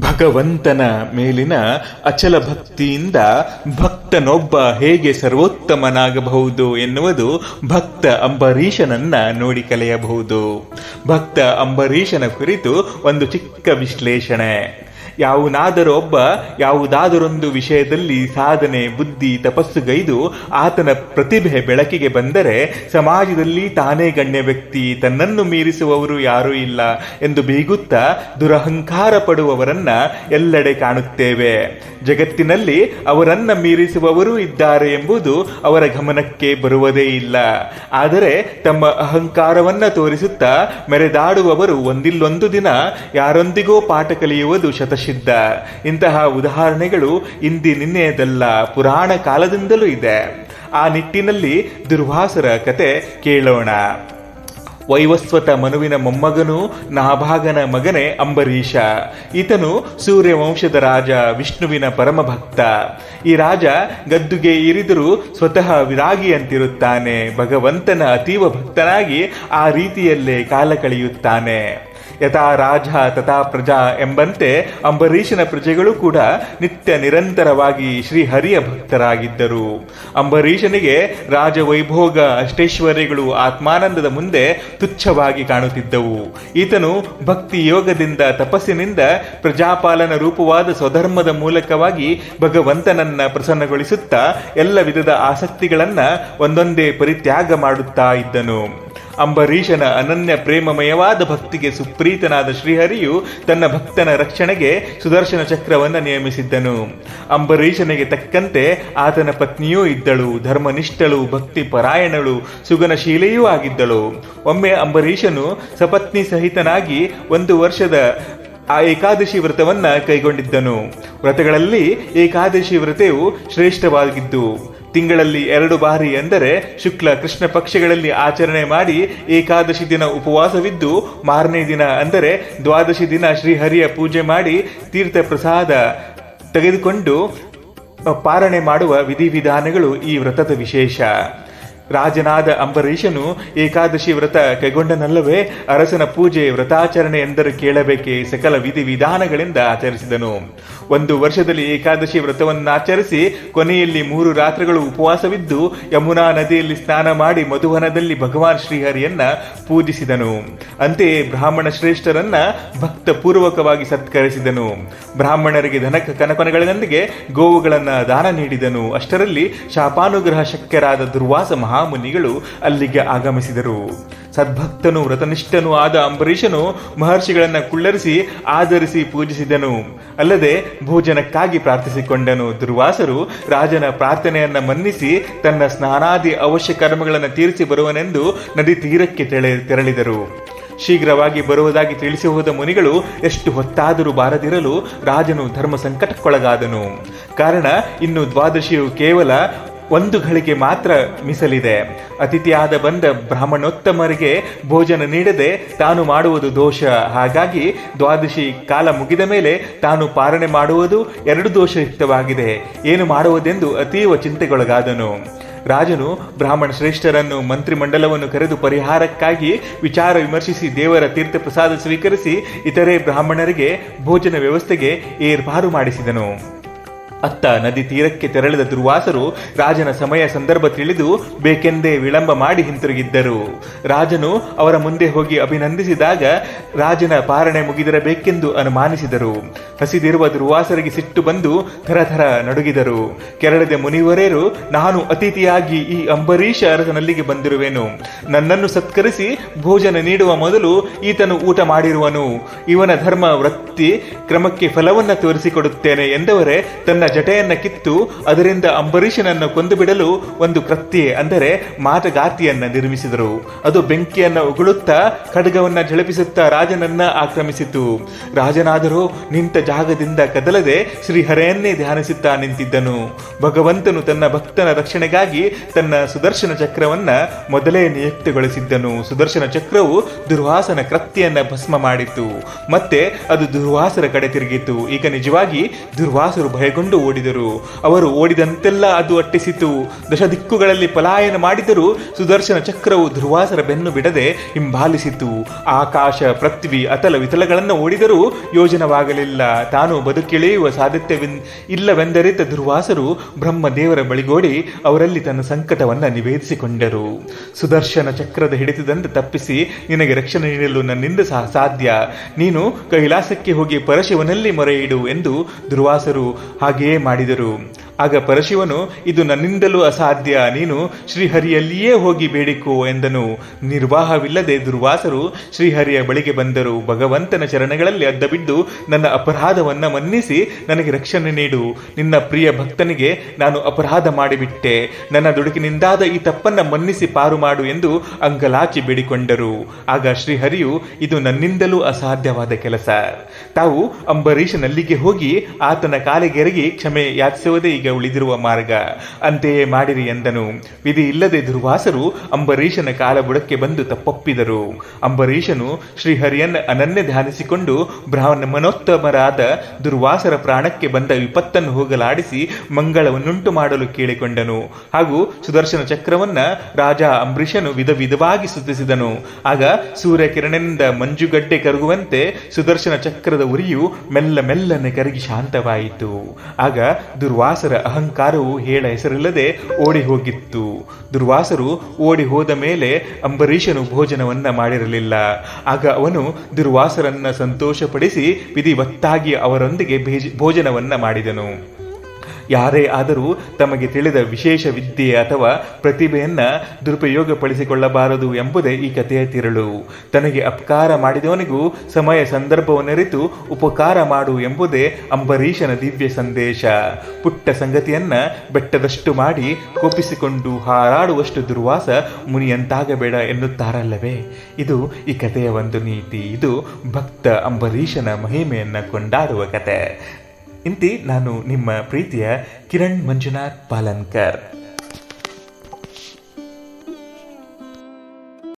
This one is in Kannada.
ಭಗವಂತನ ಮೇಲಿನ ಅಚಲ ಭಕ್ತಿಯಿಂದ ಭಕ್ತನೊಬ್ಬ ಹೇಗೆ ಸರ್ವೋತ್ತಮನಾಗಬಹುದು ಎನ್ನುವುದು ಭಕ್ತ ಅಂಬರೀಷನನ್ನ ನೋಡಿ ಕಲಿಯಬಹುದು. ಭಕ್ತ ಅಂಬರೀಷನ ಕುರಿತು ಒಂದು ಚಿಕ್ಕ ವಿಶ್ಲೇಷಣೆ. ಯಾವುನಾದರೂ ಒಬ್ಬ ಯಾವುದಾದರೊಂದು ವಿಷಯದಲ್ಲಿ ಸಾಧನೆ, ಬುದ್ಧಿ ತಪಸ್ಸುಗೈದು ಆತನ ಪ್ರತಿಭೆ ಬೆಳಕಿಗೆ ಬಂದರೆ ಸಮಾಜದಲ್ಲಿ ತಾನೇ ಗಣ್ಯ ವ್ಯಕ್ತಿ, ತನ್ನನ್ನು ಮೀರಿಸುವವರು ಯಾರೂ ಇಲ್ಲ ಎಂದು ಬೀಗುತ್ತಾ ದುರಹಂಕಾರ ಪಡುವವರನ್ನ ಎಲ್ಲೆಡೆ ಕಾಣುತ್ತೇವೆ. ಜಗತ್ತಿನಲ್ಲಿ ಅವರನ್ನ ಮೀರಿಸುವವರೂ ಇದ್ದಾರೆ ಎಂಬುದು ಅವರ ಗಮನಕ್ಕೆ ಬರುವುದೇ ಇಲ್ಲ. ಆದರೆ ತಮ್ಮ ಅಹಂಕಾರವನ್ನ ತೋರಿಸುತ್ತಾ ಮೆರೆದಾಡುವವರು ಒಂದಿಲ್ಲೊಂದು ದಿನ ಯಾರೊಂದಿಗೋ ಪಾಠ ಕಲಿಯುವುದು ಶತಸಿದ್ಧ ಇಂತಹ ಉದಾಹರಣೆಗಳು ಇಂದಿ ನಿನ್ನೆಯದಲ್ಲ ಪುರಾಣ ಕಾಲದಿಂದಲೂ ಇದೆ. ಆ ನಿಟ್ಟಿನಲ್ಲಿ ದುರ್ವಾಸರ ಕತೆ ಕೇಳೋಣ. ವೈವಸ್ವತ ಮನುವಿನ ಮೊಮ್ಮಗನು ನಾಭಾಗನ ಮಗನೇ ಅಂಬರೀಷ. ಈತನು ಸೂರ್ಯವಂಶದ ರಾಜ ವಿಷ್ಣುವಿನ ಪರಮ ಭಕ್ತ. ಈ ರಾಜ ಗದ್ದುಗೆ ಇರಿದರೂ ಸ್ವತಃ ವಿರಾಗಿಯಂತಿರುತ್ತಾನೆ. ಭಗವಂತನ ಅತೀವ ಭಕ್ತನಾಗಿ ಆ ರೀತಿಯಲ್ಲೇ ಕಾಲ ಕಳೆಯುತ್ತಾನೆ. ಯಥಾ ರಾಜ, ತಥಾ ಪ್ರಜಾ ಎಂಬಂತೆ ಅಂಬರೀಷನ ಪ್ರಜೆಗಳು ಕೂಡ ನಿತ್ಯ ನಿರಂತರವಾಗಿ ಶ್ರೀಹರಿಯ ಭಕ್ತರಾಗಿದ್ದರು. ಅಂಬರೀಷನಿಗೆ ರಾಜವೈಭೋಗ ಅಷ್ಟೇಶ್ವರ್ಯಗಳು ಆತ್ಮಾನಂದದ ಮುಂದೆ ತುಚ್ಛವಾಗಿ ಕಾಣುತ್ತಿದ್ದವು. ಈತನು ಭಕ್ತಿ ಯೋಗದಿಂದ ತಪಸ್ಸಿನಿಂದ ಪ್ರಜಾಪಾಲನ ರೂಪವಾದ ಸ್ವಧರ್ಮದ ಮೂಲಕವಾಗಿ ಭಗವಂತನನ್ನ ಪ್ರಸನ್ನಗೊಳಿಸುತ್ತಾ ಎಲ್ಲ ವಿಧದ ಆಸಕ್ತಿಗಳನ್ನ ಒಂದೊಂದೇ ಪರಿತ್ಯಾಗ ಮಾಡುತ್ತಾ ಇದ್ದನು. ಅಂಬರೀಷನ ಅನನ್ಯ ಪ್ರೇಮಮಯವಾದ ಭಕ್ತಿಗೆ ಸುಪ್ರೀತನಾದ ಶ್ರೀಹರಿಯು ತನ್ನ ಭಕ್ತನ ರಕ್ಷಣೆಗೆ ಸುದರ್ಶನ ಚಕ್ರವನ್ನು ನೇಮಿಸಿದ್ದನು ಅಂಬರೀಷನಿಗೆ ತಕ್ಕಂತೆ ಆತನ ಪತ್ನಿಯೂ ಇದ್ದಳು, ಧರ್ಮನಿಷ್ಠಳು ಭಕ್ತಿ ಪರಾಯಣಳು ಸುಗನಶೀಲೆಯೂ ಆಗಿದ್ದಳು. ಒಮ್ಮೆ ಅಂಬರೀಷನು ಸಪತ್ನಿ ಸಹಿತನಾಗಿ ಒಂದು ವರ್ಷದ ಆ ಏಕಾದಶಿ ವ್ರತವನ್ನ ಕೈಗೊಂಡಿದ್ದನು. ವ್ರತಗಳಲ್ಲಿ ಏಕಾದಶಿ ವ್ರತವು ಶ್ರೇಷ್ಠವಾಗಿದ್ದು ತಿಂಗಳಲ್ಲಿ ಎರಡು ಬಾರಿ ಎಂದರೆ ಶುಕ್ಲ ಕೃಷ್ಣ ಪಕ್ಷಗಳಲ್ಲಿ ಆಚರಣೆ ಮಾಡಿ ಏಕಾದಶಿ ದಿನ ಉಪವಾಸವಿದ್ದು, ಮಾರನೇ ದಿನ ಅಂದರೆ ದ್ವಾದಶಿ ದಿನ ಶ್ರೀಹರಿಯ ಪೂಜೆ ಮಾಡಿ ತೀರ್ಥ ಪ್ರಸಾದ ತೆಗೆದುಕೊಂಡು ಪಾರಣೆ ಮಾಡುವ ವಿಧಿವಿಧಾನಗಳು ಈ ವ್ರತದ ವಿಶೇಷ. ರಾಜನಾದ ಅಂಬರೀಷನು ಏಕಾದಶಿ ವ್ರತ ಕೈಗೊಂಡನಲ್ಲವೇ ಅರಸನ ಪೂಜೆ ವ್ರತಾಚರಣೆ ಎಂದರೆ ಕೇಳಬೇಕೆ ಸಕಲ ವಿಧಿವಿಧಾನಗಳಿಂದ ಆಚರಿಸಿದನು. ಒಂದು ವರ್ಷದಲ್ಲಿ ಏಕಾದಶಿ ವ್ರತವನ್ನಾಚರಿಸಿ ಕೊನೆಯಲ್ಲಿ ಮೂರು ರಾತ್ರಿಗಳು ಉಪವಾಸವಿದ್ದು ಯಮುನಾ ನದಿಯಲ್ಲಿ ಸ್ನಾನ ಮಾಡಿ ಮಧುವನದಲ್ಲಿ ಭಗವಾನ್ ಶ್ರೀಹರಿಯನ್ನ ಪೂಜಿಸಿದನು. ಅಂತೆಯೇ ಬ್ರಾಹ್ಮಣ ಶ್ರೇಷ್ಠರನ್ನ ಭಕ್ತ ಪೂರ್ವಕವಾಗಿ ಸತ್ಕರಿಸಿದನು. ಬ್ರಾಹ್ಮಣರಿಗೆ ಧನ ಕನಕನಗಳೊಂದಿಗೆ ಗೋವುಗಳನ್ನ ದಾನ ನೀಡಿದನು. ಅಷ್ಟರಲ್ಲಿ ಶಾಪಾನುಗ್ರಹ ಶಕ್ಯರಾದ ದುರ್ವಾಸ ಮಹಾಮುನಿಗಳು ಅಲ್ಲಿಗೆ ಆಗಮಿಸಿದರು. ಸದ್ಭಕ್ತನು ವ್ರತನಿಷ್ಠನೂ ಆದ ಅಂಬರೀಷನು ಮಹರ್ಷಿಗಳನ್ನು ಕುಳ್ಳರಿಸಿ ಆಧರಿಸಿ ಪೂಜಿಸಿದನು. ಅಲ್ಲದೆ ಭೋಜನಕ್ಕಾಗಿ ಪ್ರಾರ್ಥಿಸಿಕೊಂಡನು. ದುರ್ವಾಸರು ರಾಜನ ಪ್ರಾರ್ಥನೆಯನ್ನು ಮನ್ನಿಸಿ ತನ್ನ ಸ್ನಾನಾದಿ ಅವಶ್ಯ ಕರ್ಮಗಳನ್ನು ತೀರಿಸಿ ಬರುವನೆಂದು ನದಿ ತೀರಕ್ಕೆ ತೆಳೆ, ತೆರಳಿದರು. ಶೀಘ್ರವಾಗಿ ಬರುವುದಾಗಿ ತಿಳಿಸಿ ಹೋದ ಮುನಿಗಳು ಎಷ್ಟು ಹೊತ್ತಾದರೂ ಬಾರದಿರಲು ರಾಜನು ಧರ್ಮ ಸಂಕಟಕ್ಕೊಳಗಾದನು ಕಾರಣ ಇನ್ನು ದ್ವಾದಶಿಯು ಕೇವಲ ಒಂದು ಗಳಿಗೆ ಮಾತ್ರ ಮೀಸಲಿದೆ. ಅತಿಥಿಯಾದ ಬಂದ ಬ್ರಾಹ್ಮಣೋತ್ತಮರಿಗೆ ಭೋಜನ ನೀಡದೆ ತಾನು ಮಾಡುವುದು ದೋಷ. ಹಾಗಾಗಿ ದ್ವಾದಶಿ ಕಾಲ ಮುಗಿದ ಮೇಲೆ ತಾನು ಪಾರಣೆ ಮಾಡುವುದು ಎರಡು ದೋಷಯುಕ್ತವಾಗಿದೆ. ಏನು ಮಾಡುವುದೆಂದು ಅತೀವ ಚಿಂತೆಗೊಳಗಾದನು. ರಾಜನು ಬ್ರಾಹ್ಮಣ ಶ್ರೇಷ್ಠರನ್ನು ಮಂತ್ರಿಮಂಡಲವನ್ನು ಕರೆದು ಪರಿಹಾರಕ್ಕಾಗಿ ವಿಚಾರ ವಿಮರ್ಶಿಸಿ ದೇವರ ತೀರ್ಥ ಪ್ರಸಾದ ಸ್ವೀಕರಿಸಿ ಇತರೆ ಬ್ರಾಹ್ಮಣರಿಗೆ ಭೋಜನ ವ್ಯವಸ್ಥೆಗೆ ಏರ್ಪಾಡು ಮಾಡಿಸಿದನು. ಅತ್ತ ನದಿ ತೀರಕ್ಕೆ ತೆರಳಿದ ದುರ್ವಾಸರು ರಾಜನ ಸಮಯ ಸಂದರ್ಭ ತಿಳಿದು ಬೇಕೆಂದೇ ವಿಳಂಬ ಮಾಡಿ ಹಿಂತಿರುಗಿದ್ದರು. ರಾಜನು ಅವರ ಮುಂದೆ ಹೋಗಿ ಅಭಿನಂದಿಸಿದಾಗ ರಾಜನ ಪಾರಣೆ ಮುಗಿದಿರಬೇಕೆಂದು ಅನುಮಾನಿಸಿದರು. ಹಸಿದಿರುವ ದುರ್ವಾಸರಿಗೆ ಸಿಟ್ಟು ಬಂದು ಥರಥರ ನಡುಗಿದರು. ಕೆರಳದೆ ಮುನಿವರೇರು, ನಾನು ಅತಿಥಿಯಾಗಿ ಈ ಅಂಬರೀಷ ಅರಸನಲ್ಲಿಗೆ ಬಂದಿರುವೆನು. ನನ್ನನ್ನು ಸತ್ಕರಿಸಿ ಭೋಜನ ನೀಡುವ ಮೊದಲು ಈತನು ಊಟ ಮಾಡಿರುವನು. ಇವನ ಧರ್ಮ ವೃತ್ತಿ ಕ್ರಮಕ್ಕೆ ಫಲವನ್ನ ತೋರಿಸಿಕೊಡುತ್ತೇನೆ ಎಂದವರೇ ತನ್ನ ಜಟೆಯನ್ನ ಕಿತ್ತು ಅದರಿಂದ ಅಂಬರೀಷನನ್ನು ಕೊಂದು ಬಿಡಲು ಒಂದು ಕೃತ್ಯೆ ಅಂದರೆ ಮಾಟಗಾತಿಯನ್ನ ನಿರ್ಮಿಸಿದರು. ಅದು ಬೆಂಕಿಯನ್ನ ಉಗುಳುತ್ತಾ ಖಡ್ಗವನ್ನ ಝಳಪಿಸುತ್ತಾ ರಾಜನನ್ನ ಆಕ್ರಮಿಸಿತು ರಾಜನಾದರೂ ನಿಂತ ಜಾಗದಿಂದ ಕದಲದೆ ಶ್ರೀಹರೆಯನ್ನೇ ಧ್ಯಾನಿಸುತ್ತಾ ನಿಂತಿದ್ದನು. ಭಗವಂತನು ತನ್ನ ಭಕ್ತನ ರಕ್ಷಣೆಗಾಗಿ ತನ್ನ ಸುದರ್ಶನ ಚಕ್ರವನ್ನ ಮೊದಲೇ ನಿಯುಕ್ತಗೊಳಿಸಿದ್ದನು. ಸುದರ್ಶನ ಚಕ್ರವು ದುರ್ವಾಸನ ಕೃತ್ಯನ್ನ ಭಸ್ಮ ಮಾಡಿತು ಮತ್ತೆ ಅದು ದುರ್ವಾಸರ ಕಡೆ ತಿರುಗಿತು ಈಗ ನಿಜವಾಗಿ ದುರ್ವಾಸರು ಭಯಗೊಂಡು ಓಡಿದರು. ಅವರು ಓಡಿದಂತೆಲ್ಲ ಅದು ಅಟ್ಟಿಸಿತು. ದಶ ದಿಕ್ಕುಗಳಲ್ಲಿ ಪಲಾಯನ ಮಾಡಿದರೂ ಸುದರ್ಶನ ಚಕ್ರವು ಧ್ರುವಾಸರ ಬೆನ್ನು ಬಿಡದೆ ಹಿಂಬಾಲಿಸಿತು. ಆಕಾಶ, ಪೃಥ್ವಿ, ಅತಲ ವಿತಲಗಳನ್ನು ಓಡಿದರೂ ಯೋಜನವಾಗಲಿಲ್ಲ. ತಾನು ಬದುಕಿಳಿಯುವ ಸಾಧ್ಯತೆ ಇಲ್ಲವೆಂದರಿತ ಬ್ರಹ್ಮ ಬ್ರಹ್ಮದೇವರ ಬಳಿಗೋಡಿ ಅವರಲ್ಲಿ ತನ್ನ ಸಂಕಟವನ್ನ ನಿವೇದಿಸಿಕೊಂಡರು. ಸುದರ್ಶನ ಚಕ್ರದ ಹಿಡಿತದಂತೆ ತಪ್ಪಿಸಿ ನಿನಗೆ ರಕ್ಷಣೆ ನೀಡಲು ನನ್ನಿಂದ ಸಹ ಸಾಧ್ಯ. ನೀನು ಕೈಲಾಸಕ್ಕೆ ಹೋಗಿ ಪರಶಿವನಲ್ಲಿ ಮೊರೆ ಎಂದು ಧ್ರುವಾಸರು ಹಾಗೆಯೇ ಮಾಡಿದರು ಆಗ ಪರಶಿವನು, ಇದು ನನ್ನಿಂದಲೂ ಅಸಾಧ್ಯ, ನೀನು ಶ್ರೀಹರಿಯಲ್ಲಿಯೇ ಹೋಗಿ ಬೇಡಿಕೋ ಎಂದನು. ನಿರ್ವಾಹವಿಲ್ಲದೆ ದುರ್ವಾಸರು ಶ್ರೀಹರಿಯ ಬಳಿಗೆ ಬಂದರು. ಭಗವಂತನ ಚರಣಗಳಲ್ಲಿ ಅದ್ದಬಿದ್ದು, ನನ್ನ ಅಪರಾಧವನ್ನ ಮನ್ನಿಸಿ ನನಗೆ ರಕ್ಷಣೆ ನೀಡು. ನಿನ್ನ ಪ್ರಿಯ ಭಕ್ತನಿಗೆ ನಾನು ಅಪರಾಧ ಮಾಡಿಬಿಟ್ಟೆ. ನನ್ನ ದುಡುಕಿನಿಂದಾದ ಈ ತಪ್ಪನ್ನ ಮನ್ನಿಸಿ ಪಾರು ಮಾಡು ಎಂದು ಅಂಗಲಾಚಿ ಬೇಡಿಕೊಂಡರು. ಆಗ ಶ್ರೀಹರಿಯು, ಇದು ನನ್ನಿಂದಲೂ ಅಸಾಧ್ಯವಾದ ಕೆಲಸ. ತಾವು ಅಂಬರೀಷನಲ್ಲಿಗೆ ಹೋಗಿ ಆತನ ಕಾಲಿಗೆರಗಿ ಕ್ಷಮೆ ಯಾಚಿಸುವುದೇ ಈಗ ಉಳಿದಿರುವ ಮಾರ್ಗ. ಅಂತೆಯೇ ಮಾಡಿರಿ ಎಂದನು. ವಿಧಿ ಇಲ್ಲದೆ ದುರ್ವಾಸರು ಅಂಬರೀಷನ ಕಾಲಬುಡಕ್ಕೆ ಬಂದು ತಪ್ಪೊಪ್ಪಿದರು. ಅಂಬರೀಷನು ಶ್ರೀಹರಿಯನ್ ಅನನ್ಯ ಧ್ಯಾನಿಸಿಕೊಂಡು ಬ್ರಾಹ್ಮಣ ಮನೋತ್ತಮರಾದ ದುರ್ವಾಸರ ಪ್ರಾಣಕ್ಕೆ ಬಂದ ವಿಪತ್ತನ್ನು ಹೋಗಲಾಡಿಸಿ ಮಂಗಳವನ್ನುಂಟು ಮಾಡಲು ಕೇಳಿಕೊಂಡನು. ಹಾಗೂ ಸುದರ್ಶನ ಚಕ್ರವನ್ನ ರಾಜ ಅಂಬರೀಷನು ವಿಧ ವಿಧವಾಗಿ ಸುತ್ತಿಸಿದನು. ಆಗ ಸೂರ್ಯಕಿರಣನಿಂದ ಮಂಜುಗಡ್ಡೆ ಕರಗುವಂತೆ ಸುದರ್ಶನ ಚಕ್ರದ ಉರಿಯು ಮೆಲ್ಲ ಮೆಲ್ಲನೆ ಕರಗಿ ಶಾಂತವಾಯಿತು. ಆಗ ದುರ್ವಾಸರ ಅಹಂಕಾರವು ಹೇಳ ಹೆಸರಿಲ್ಲದೆ ಓಡಿ ಹೋಗಿತ್ತು. ದುರ್ವಾಸರು ಓಡಿ ಹೋದ ಮೇಲೆ ಅಂಬರೀಷನು ಭೋಜನವನ್ನ ಮಾಡಿರಲಿಲ್ಲ. ಆಗ ಅವನು ದುರ್ವಾಸರನ್ನ ಸಂತೋಷಪಡಿಸಿ ವಿಧಿವತ್ತಾಗಿ ಅವರೊಂದಿಗೆ ಭೇಜ- ಭೋಜನವನ್ನ ಮಾಡಿದನು. ಯಾರೇ ಆದರೂ ತಮಗೆ ತಿಳಿದ ವಿಶೇಷ ವಿದ್ಯೆ ಅಥವಾ ಪ್ರತಿಭೆಯನ್ನ ದುರುಪಯೋಗಪಡಿಸಿಕೊಳ್ಳಬಾರದು ಎಂಬುದೇ ಈ ಕಥೆಯ ತಿರುಳು. ತನಗೆ ಅಪಕಾರ ಮಾಡಿದವನಿಗೂ ಸಮಯ ಸಂದರ್ಭವನ್ನರಿತು ಉಪಕಾರ ಮಾಡು ಎಂಬುದೇ ಅಂಬರೀಷನ ದಿವ್ಯ ಸಂದೇಶ. ಪುಟ್ಟ ಸಂಗತಿಯನ್ನ ಬೆಟ್ಟದಷ್ಟು ಮಾಡಿ ಕೋಪಿಸಿಕೊಂಡು ಹಾರಾಡುವಷ್ಟು ದುರ್ವಾಸ ಮುನಿಯಂತಾಗಬೇಡ ಎನ್ನುತ್ತಾರಲ್ಲವೇ? ಇದು ಈ ಕಥೆಯ ಒಂದು ನೀತಿ. ಇದು ಭಕ್ತ ಅಂಬರೀಷನ ಮಹಿಮೆಯನ್ನು ಕೊಂಡಾಡುವ ಕತೆ ಇಂತಿ ನಾನು ನಿಮ್ಮ ಪ್ರೀತಿಯ ಕಿರಣ್ ಮಂಜುನಾಥ್ ಪಾಲನ್ಕರ್.